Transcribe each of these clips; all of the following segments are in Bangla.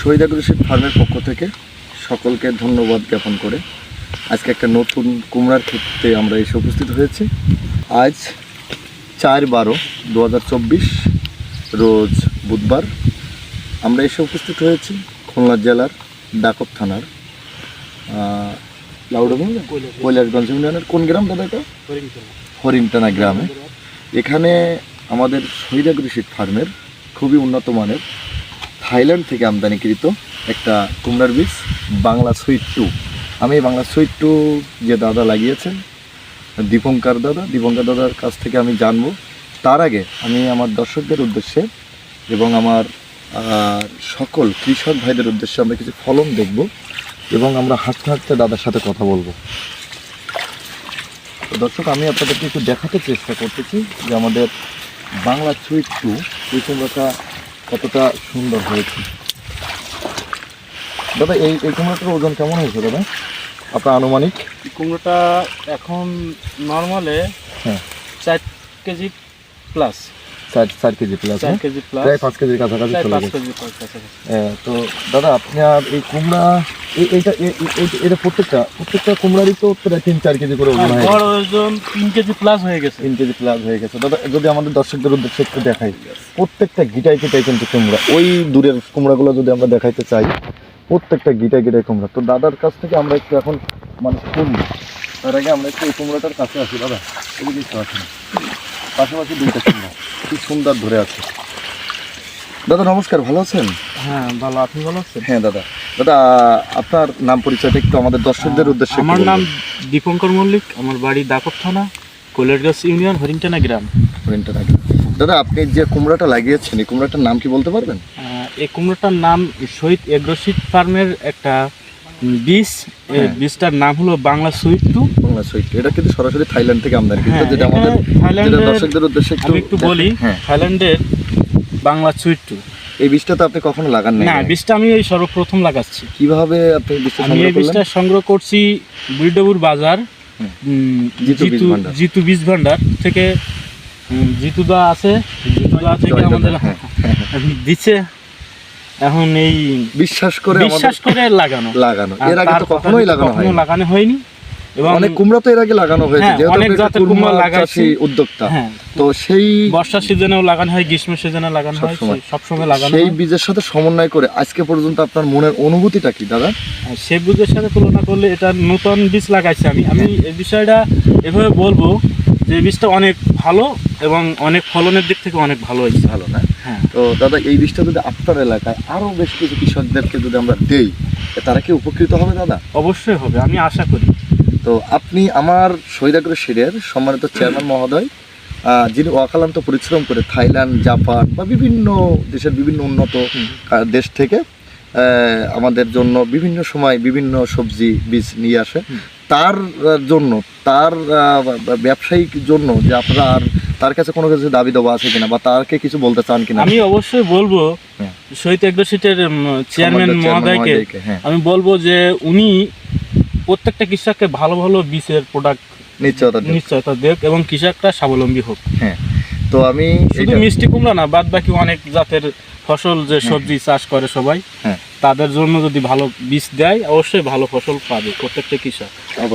শহীদ আগ্রসিক ফার্মের পক্ষ থেকে সকলকে ধন্যবাদ জ্ঞাপন করে আজকে একটা নতুন কুমড়ার ক্ষেত্রে আমরা এসে উপস্থিত হয়েছি। আজ চার বারো দু রোজ বুধবার আমরা এসে উপস্থিত হয়েছি খুলনা জেলার ডাকব থানার লাউডাঙ্গা কৈলাসগঞ্জ ইউনিয়নের কোন গ্রাম দাদা এটা? হরিণটানা গ্রামে। এখানে আমাদের শহীদ কৃষি ফার্মের খুবই উন্নত মানের থাইল্যান্ড থেকে আমদানিকৃত একটা কুমড়ার বীজ, বাংলা সুইট টু। আমি বাংলা সুইট টু যে দাদা লাগিয়েছেন, দীপঙ্কর দাদা, দীপঙ্কর দাদার কাছ থেকে আমি জানব। তার আগে আমি আমার দর্শকদের উদ্দেশ্যে এবং আমার সকল কৃষক ভাইদের উদ্দেশ্যে আমরা কিছু ফলন দেখব এবং আমরা হাঁটতে হাঁটতে দাদার সাথে কথা বলব। তো দর্শক, আমি আপনাদেরকে একটু দেখাতে চেষ্টা করতেছি যে আমাদের বাংলা সুইট টু, এই কুমড়োটা কতটা সুন্দর হয়েছে। দাদা এই এই কুমড়োটার ওজন কেমন হয়েছে দাদা? আপনার আনুমানিক? কুমড়োটা এখন নর্মালে হ্যাঁ। চার কেজি প্লাস চার চার কেজি প্লাস চার কেজি প্লাস প্রায় পাঁচ কেজির কাছাকাছি চার চলে পাঁচ গেছে। কেজি হ্যাঁ, তো দাদা আপনার এই কুমড়া এটা প্রত্যেকটা প্রত্যেকটা কুমড়ারই তো প্রায় তিন চার কেজি করে ওজন হ্যাঁ, তিন কেজি প্লাস হয়ে গেছে। তিন কেজি প্লাস হয়ে গেছে। দাদা যদি আমাদের দর্শকদের উদ্দেশ্যে একটু দেখাই প্রত্যেকটা গিটাই গিটাই কিন্তু কুমড়া ওই দূরের কুমড়াগুলো যদি আমরা দেখাইতে চাই প্রত্যেকটা গিটাই গিটাই কুমড়া। তো দাদার কাছ থেকে আমরা একটু এখন মানে শুনব তার আগে আমরা একটু এই কুমড়াটার কাছে আসি দাদা। পাশাপাশি দুইটা কুমড়া কি সুন্দর ধরে আছে। দাদা নমস্কার ভালো আছেন? হ্যাঁ ভালো। আপনি ভালো আছেন? হ্যাঁ দাদা। দাদা আপনার নাম পরিচয়টা একটু আমাদের দর্শকদের উদ্দেশ্যে আমার নাম দীপঙ্কর মল্লিক আমার বাড়ি দাকব থানা কৈলাসগাছ ইউনিয়ন হরিণটানা গ্রাম। হরিণটা গ্রাম। দাদা আপনি যে কুমড়াটা লাগিয়েছেন এই কুমড়াটার নাম কি বলতে পারবেন? এই কুমড়োটার নাম শহীদ এগ্রোসিড ফার্মের একটা বীজ। হ্যাঁ। বীজটার নাম হলো Bangla sweet two. Bangla sweet এটা কিন্তু সরাসরি থাইল্যান্ড থেকে আমদানি কিন্তু হ্যাঁ, যেটা আমাদের থাইল্যান্ডের দর্শকদের উদ্দেশ্যে একটু একটু বলি হ্যাঁ। থাইল্যান্ডের বাংলা সুইট টু। এই বীজটা তো আপনি কখনো লাগান নাই না বীজটা আমি এই সর্বপ্রথম লাগাচ্ছি। কীভাবে আপনি বীজটা আমি এই বীজটা সংগ্রহ করছি বুড়িডবুর বাজার জিতু বীজ জিতু বীজ ভান্ডার থেকে জিতুদা আছে জিতুদা থেকে জয় দাদা, আমাদের হ্যাঁ, দিচ্ছে। এখন এই বিশ্বাস করে বিশ্বাস করে লাগানো। লাগানো। এর আগে তো কখনোই লাগানো হয়নি। লাগানো হয়নি। এবং অনেক কুমড়া তো এর আগে লাগানো হয়েছে হ্যাঁ, যেহেতু অনেক জাতের কুমড়া। চাষী উদ্যোক্তা। হ্যাঁ। তো সেই বর্ষার সিজনেও লাগানো হয় গ্রীষ্ম সিজনে লাগানো হয় সবসময়। লাগানো সেই বীজের সাথে সমন্বয় করে আজকে পর্যন্ত আপনার মনের অনুভূতিটা কি দাদা? আর সে বীজের সাথে তুলনা করলে এটা নতুন বীজ লাগাইছি আমি। আমি এই বিষয়টা এভাবে বলব যে বীজটা অনেক ভালো এবং অনেক ফলনের দিক থেকে অনেক ভালো হয়েছে। ভালো না? হ্যাঁ। তো দাদা এই বীজটা যদি আপনার এলাকায় আরও বেশ কিছু কৃষকদেরকে যদি আমরা দেই তারা কি উপকৃত হবে দাদা? অবশ্যই হবে আমি আশা করি। তো আপনি আমার শহীদাগ্র শিরের সম্মানিত চেয়ারম্যান মহোদয় যিনি অকালান্ত পরিশ্রম করে থাইল্যান্ড জাপান বা বিভিন্ন দেশের বিভিন্ন উন্নত দেশ থেকে আমাদের জন্য বিভিন্ন সময় বিভিন্ন সবজি বীজ নিয়ে আসে। তার জন্য তার ব্যবসায়িক জন্য যে আপনারা আর তার কাছে কোনো কিছু দাবি দেওয়া আছে কিনা বা তারকে কিছু বলতে চান কিনা? আমি অবশ্যই বলব হ্যাঁ। শহীদ এগ্রোসিটের চেয়ারম্যান মহোদয়কে, হ্যাঁ। আমি বলব যে উনি প্রত্যেকটা কৃষককে ভালো ভালো বীজের প্রোডাক্ট নিশ্চয়তা নিশ্চয়তা দেখ এবং কৃষকরা স্বাবলম্বী হোক। হ্যাঁ তো আমি শুধু মিষ্টি কুমড়া না বাদ বাকি অনেক জাতের ফসল যে সবজি চাষ করে সবাই। হ্যাঁ। তাদের জন্য যদি ভালো বীজ দেয় অবশ্যই ভালো ফসল পাবে প্রত্যেকটা কৃষক।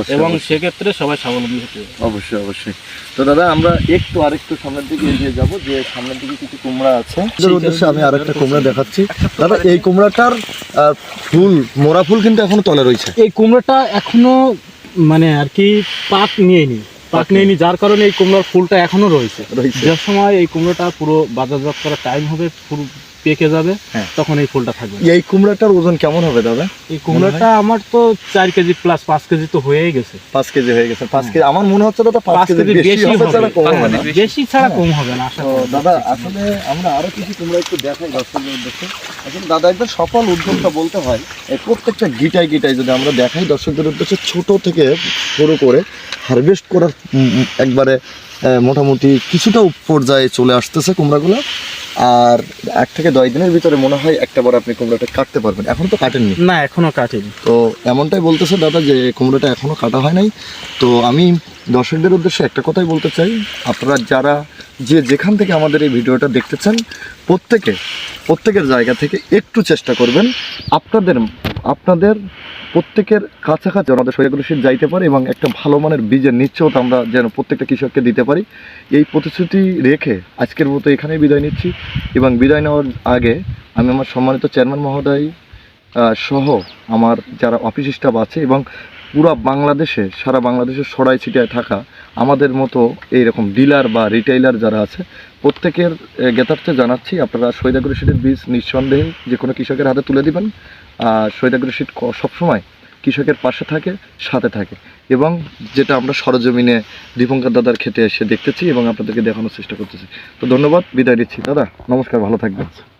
এবং সেক্ষেত্রে সবাই স্বাবলম্বী হতে হবে। অবশ্যই অবশ্যই। তো দাদা আমরা একটু আরেকটু সামনের দিকে এগিয়ে যাব যে সামনের দিকে কিছু কুমড়া আছে। উদ্দেশ্যে আমি আরেকটা কুমড়া দেখাচ্ছি। দাদা এই কুমড়াটার আহ, ফুল মোরা ফুল কিন্তু এখনও তলে রয়েছে। এই কুমড়োটা এখনও মানে আর কি পাক নিয়েনি। পাক নিয়েনি যার কারণে এই কুমড়ার ফুলটা এখনও রয়েছে। রয়েছে। যে সময় এই কুমড়োটা পুরো বাজারজাত করার টাইম হবে পুরো পেকে যাবে হ্যাঁ। তখন এই ফুলটা থাকবে। এই কুমড়াটার ওজন কেমন হবে দাদা? এই কুমড়োটা আমার তো চার কেজি প্লাস পাঁচ কেজি তো হয়েই গেছে। পাঁচ কেজি হয়ে গেছে পাঁচ কেজি। আমার মনে হচ্ছে দাদা পাঁচ কেজি বেশি ছাড়া কম হবে। না বেশি ছাড়া হ্যাঁ। কম হবে না দাদা আসলে আমরা আরও কিছু কুমড়া একটু দেখাই দর্শকের উদ্দেশ্যে। আসলে দাদা একদম সফল উদ্যোক্তা বলতে হয় এই প্রত্যেকটা গিটাই গিটাই যদি আমরা দেখাই দর্শকদের উদ্দেশ্যে ছোট থেকে শুরু করে হারভেস্ট করার একবারে মোটামুটি কিছুটা পর্যায়ে চলে আসতেছে কুমড়াগুলো। আর এক থেকে দশ দিনের ভিতরে মনে হয় একটা বার আপনি কুমড়োটা কাটতে পারবেন। এখন তো কাটেননি না এখনও কাটেনি। তো এমনটাই বলতেছে দাদা যে কুমড়োটা এখনও কাটা হয় নাই। তো আমি দর্শকদের উদ্দেশ্যে একটা কথাই বলতে চাই। আপনারা যারা যে যেখান থেকে আমাদের এই ভিডিওটা দেখতে চান প্রত্যেকে প্রত্যেকের জায়গা থেকে একটু চেষ্টা করবেন। আপনাদের আপনাদের প্রত্যেকের কাছাকাছি আমাদের শরীরগুলো যাইতে পারে এবং একটা ভালো মানের বীজের নিশ্চয়তা আমরা যেন প্রত্যেকটা কৃষককে দিতে পারি। এই প্রতিশ্রুতি রেখে আজকের মতো এখানেই বিদায় নিচ্ছি এবং বিদায় নেওয়ার আগে আমি আমার সম্মানিত চেয়ারম্যান মহোদয় সহ আমার যারা অফিস স্টাফ আছে এবং পুরা বাংলাদেশে, সারা বাংলাদেশের সরাই ছিটায় থাকা আমাদের মতো এইরকম ডিলার বা রিটেইলার যারা আছে, প্রত্যেকের জ্ঞাতার্থে জানাচ্ছি, আপনারা সৈদাগুড়ি সিটের বীজ নিঃসন্দেহে যে কোনো কৃষকের হাতে তুলে দিবেন। আর সৈদাগুড়ি সিট সবসময় কৃষকের পাশে থাকে, সাথে থাকে। এবং যেটা আমরা সরজমিনে দীপঙ্কর দাদার খেতে এসে দেখতেছি এবং আপনাদেরকে দেখানোর চেষ্টা করতেছি। তো ধন্যবাদ, বিদায় নিচ্ছি। দাদা, নমস্কার, ভালো থাকবেন।